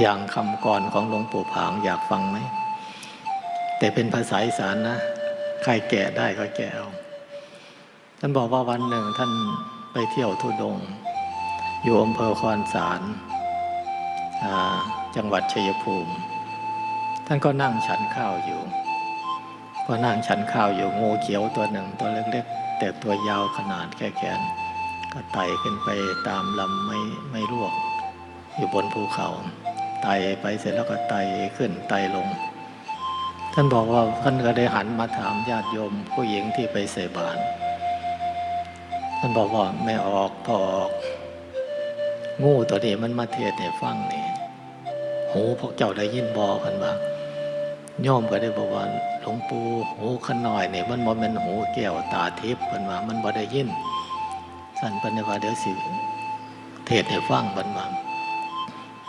อย่างคำก่อนของหลวงปู่ผางอยากฟังไหม แต่เป็นภาษาอีสานนะ ใครแก่ได้ก็แก่เอา ท่านบอกว่าวันหนึ่งท่านไปเที่ยวทุดง อยู่อำเภอคอนสาร จังหวัดชัยภูมิ ท่านก็นั่งฉันข้าวอยู่ ก็นั่งฉันข้าวอยู่งูเขียวตัวหนึ่งตัวเล็กๆ แต่ตัวยาวขนาดแค่แขน ก็ไต่ขึ้นไปตามลำไม่ไม่รวก อยู่บนภูเขา ไตไปเสร็จแล้วก็ไตขึ้นไตลง ท่านบอกว่าท่านก็ได้หันมาถามญาติโยมผู้หญิงที่ไปใส่บาตรท่านบอกว่าไม่ออกพอออก งูตัวนี้มันมาเทศให้ฟังนี่หูพวกเจ้าได้ยินบอกันบ้างโยมก็ได้บอกว่าหลวงปู่หูขน่อยเนี่ยมันบ่แมันหูแก้วตาทิพย์เพิ่นว่ามันบ่ได้ยินสันเพิ่นได้ว่าเดี๋ยวสิเทศให้ฟังเพิ่นว่า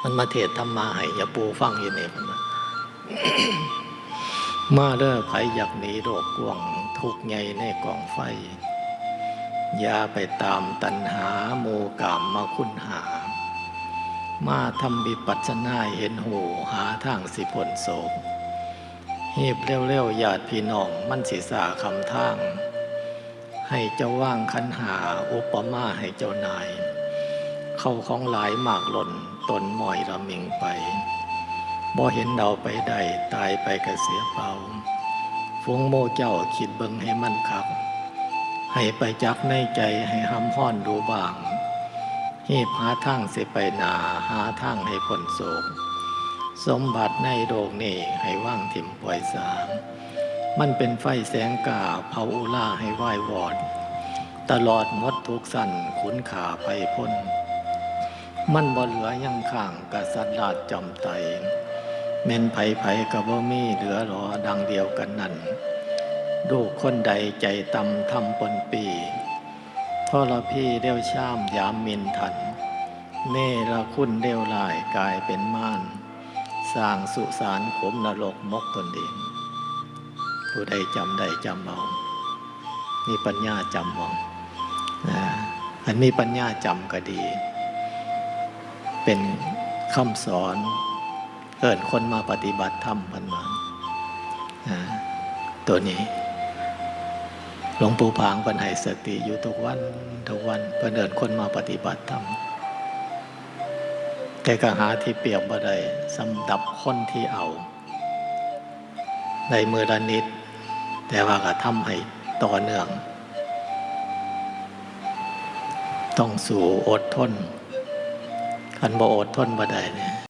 มันมาเทศธรรมาให้อย่าปูฟังอยู่นี่เพิ่นว่ามาเด้อไผอยากหนีโรคกวงทุกข์ในกองไฟ อย่าไปตามตัณหาโมกามมาคุณหา มาทำบิปัสสนาเห็นหูหาทางสิผลโศกหีบเร็วๆญาติพี่น้องมันสิสาคำทาง ให้เจ้าว่างคันหาอุปมาให้เจ้านาย เข้าของหลายหมากหล่นตนหมอยระมิงไปบ่เห็นเดาไปได้ตายไปกระเสียเปล่าฟงโมเจ้าคิดเบิงให้มันคัก ให้ไปจักในใจให้ห้ำห้อนดูบ้างหีบหาทางเสไปหนาหาทางให้ผลโศก สมบัติในโลกนี้ให้ว่างถิ่มปล่อยสางมันเป็นไฟแสงกาเผาอุล่าให้ไหว้วอด ตลอดมดทุกสั่นขุนขาไปพ้น มันบ่เหลือยังข้างกษัตริย์ราชจำไตแม่นไผไผกับบ่มีเหลือหรอดังเดียวกันนั่นลูคนใดใจตำทำปนปีทรพี่เดียวช่ามยามมินทัน เนรคุณเดียวลายกลายเป็นม่าน สร้างสุสานขมนรกมกตนเองผู้ใดจำได้จำเอามีปัญญาจำเอานะอันมีปัญญาจำก็ดี เป็นคำสอนเกิดคนมาปฏิบัติธรรมพันมานตัวนี้ หลวงปู่ผางปัญให้สติอยู่ทุกวันทุกวันเพื่อเดินคนมาปฏิบัติธรรมแต่ก็หาที่เปรียบบ่ได้สำหรับคนที่เอา ในมือละนิด แต่ว่าก็ทำให้ต่อเนื่อง ต้องสู่อดทน ขันบ่อดทนบ่ได้เนี่ย